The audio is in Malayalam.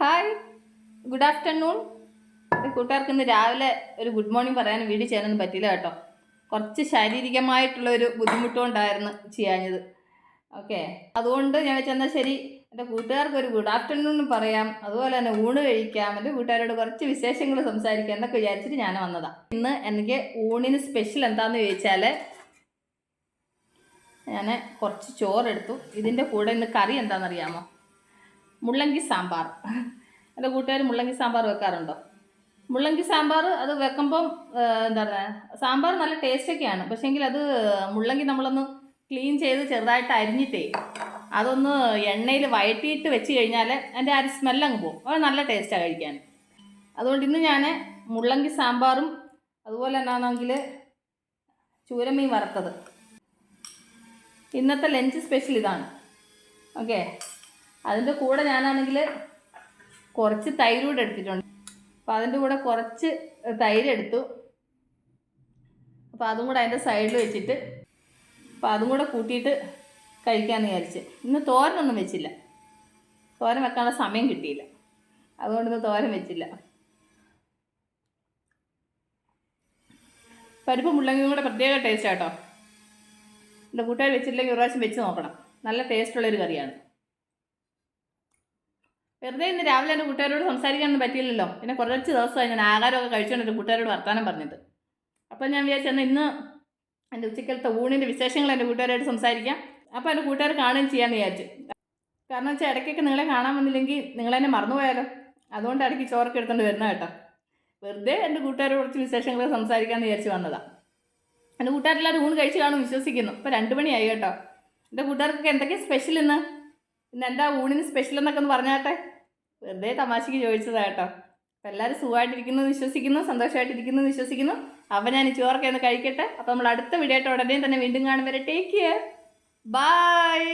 ഹായ് ഗുഡ് ആഫ്റ്റർനൂൺ കൂട്ടുകാർക്ക് ഇന്ന് രാവിലെ ഒരു ഗുഡ് മോർണിംഗ് പറയാൻ വീട് ചെയ്യാനൊന്നും പറ്റില്ല കേട്ടോ. കുറച്ച് ശാരീരികമായിട്ടുള്ള ഒരു ബുദ്ധിമുട്ടുകൊണ്ടായിരുന്നു ചെയ്യാഞ്ഞത്. ഓക്കെ അതുകൊണ്ട് ഞാൻ വെച്ചെന്നാൽ ശരി എന്റെ കൂട്ടുകാർക്ക് ഒരു ഗുഡ് ആഫ്റ്റർനൂൺ പറയാം. അതുപോലെ തന്നെ ഊണ് കഴിക്കാം. എന്റെ കൂട്ടുകാരോട് കുറച്ച് വിശേഷങ്ങൾ സംസാരിക്കാം എന്നൊക്കെ വിചാരിച്ചിട്ട് ഞാൻ വന്നതാണ് ഇന്ന് എനിക്ക് ഊണിന് സ്പെഷ്യൽ എന്താണെന്ന് ചോദിച്ചാൽ ഞാൻ കുറച്ച് ചോറെടുത്തു ഇതിന്റെ കൂടെ ഇന്ന് കറി എന്താണെന്നറിയാമോ മുള്ളങ്കി സാമ്പാർ. എന്റെ കൂട്ടുകാർ മുള്ളങ്കി സാമ്പാർ വെക്കാറുണ്ടോ? മുള്ളങ്കി സാമ്പാർ അത് വെക്കുമ്പം എന്താ പറയുക സാമ്പാർ നല്ല ടേസ്റ്റൊക്കെയാണ് പക്ഷേങ്കിൽ അത് മുള്ളങ്കി നമ്മളൊന്ന് ക്ലീൻ ചെയ്ത് ചെറുതായിട്ട് അരിഞ്ഞിട്ടേ അതൊന്ന് എണ്ണയിൽ വഴറ്റിയിട്ട് വെച്ച് കഴിഞ്ഞാൽ അതിന്റെ ആ സ്മെല്ല് സ്മെല്ലങ്ങ് പോകും അത് നല്ല ടേസ്റ്റാണ് കഴിക്കാൻ. അതുകൊണ്ട് ഇന്ന് ഞാൻ മുള്ളങ്കി സാമ്പാറും അതുപോലെ എന്നാണെങ്കിൽ ചൂരമീൻ വറുത്തത്. ഇന്നത്തെ ലഞ്ച് സ്പെഷ്യൽ ഇതാണ്. ഓക്കെ അതിന്റെ കൂടെ ഞാനാണെങ്കിൽ കുറച്ച് തൈര് കൂടെ എടുത്തിട്ടുണ്ട്. അപ്പോൾ അതിന്റെ കൂടെ കുറച്ച് തൈര് എടുത്തു. അപ്പോൾ അതും കൂടെ അതിന്റെ സൈഡിൽ വെച്ചിട്ട് അപ്പോൾ അതും കൂടെ കൂട്ടിയിട്ട് കഴിക്കാമെന്ന് വിചാരിച്ച്. ഇന്ന് തോരനൊന്നും വെച്ചില്ല. തോരൻ വെക്കാനുള്ള സമയം കിട്ടിയില്ല. അതുകൊണ്ട് ഇന്ന് തോരൻ വെച്ചില്ല. പരിപ്പ് മുള്ളങ്കിയും കൂടെ പ്രത്യേക ടേസ്റ്റ് ആട്ടോ എന്റെ കൂട്ടുകാർ വെച്ചിട്ടില്ലെങ്കിൽ ഒരു പ്രാവശ്യം വെച്ച് നോക്കണം. നല്ല ടേസ്റ്റുള്ളൊരു കറിയാണ്. വെറുതെ ഇന്ന് രാവിലെ എന്റെ കൂട്ടുകാരോട് സംസാരിക്കാനൊന്നും പറ്റിയില്ലല്ലോ. പിന്നെ കുറച്ച് ദിവസമായി ഞാൻ ആഹാരമൊക്കെ കഴിച്ചുകൊണ്ട് എന്റെ കൂട്ടുകാരോട് വർത്താനം പറഞ്ഞത് അപ്പോൾ ഞാൻ വിചാരിച്ചെന്നാൽ ഇന്ന് എന്റെ ഉച്ചക്കലത്തെ ഊണിന്റെ വിശേഷങ്ങൾ എന്റെ കൂട്ടുകാരോട് സംസാരിക്കാം. അപ്പോൾ എന്റെ കൂട്ടുകാർ കാണുകയും ചെയ്യാമെന്ന് വിചാരിച്ചു. കാരണം വെച്ചാൽ ഇടയ്ക്കൊക്കെ നിങ്ങളെ കാണാൻ വന്നില്ലെങ്കിൽ നിങ്ങളെന്നെ മറന്നുപോയാലോ? അതുകൊണ്ട് ഇടയ്ക്ക് ചോറൊക്കെ എടുത്തുകൊണ്ട് വരുന്ന കേട്ടോ. വെറുതെ എന്റെ കൂട്ടുകാരോട് കുറച്ച് വിശേഷങ്ങൾ സംസാരിക്കാമെന്ന് വിചാരിച്ച് വന്നതാണ് എന്റെ കൂട്ടുകാരെല്ലാവരും ഊണ് കഴിച്ച് കാണും വിശ്വസിക്കുന്നു. ഇപ്പോൾ രണ്ട് മണിയായി കേട്ടോ. എന്റെ കൂട്ടുകാർക്കൊക്കെ എന്തൊക്കെയാണ് സ്പെഷ്യൽ ഇന്ന്? ഇന്ന് എന്താ ഊണിന് സ്പെഷ്യൽ എന്നൊക്കെ ഒന്ന് പറഞ്ഞാട്ടെ? വെറുതെ തമാശയ്ക്ക് ചോദിച്ചതാ കേട്ടോ. അപ്പം എല്ലാവരും സുഖമായിട്ടിരിക്കുന്നു വിശ്വസിക്കുന്നു സന്തോഷമായിട്ടിരിക്കുന്നു വിശ്വസിക്കുന്നു. അപ്പം ഞാൻ ചോറൊക്കെ ഒന്ന് കഴിക്കട്ടെ. അപ്പം നമ്മൾ അടുത്ത വീഡിയോ ആയിട്ട് ഉടനെ തന്നെ വീണ്ടും കാണും വരെ. Take care bye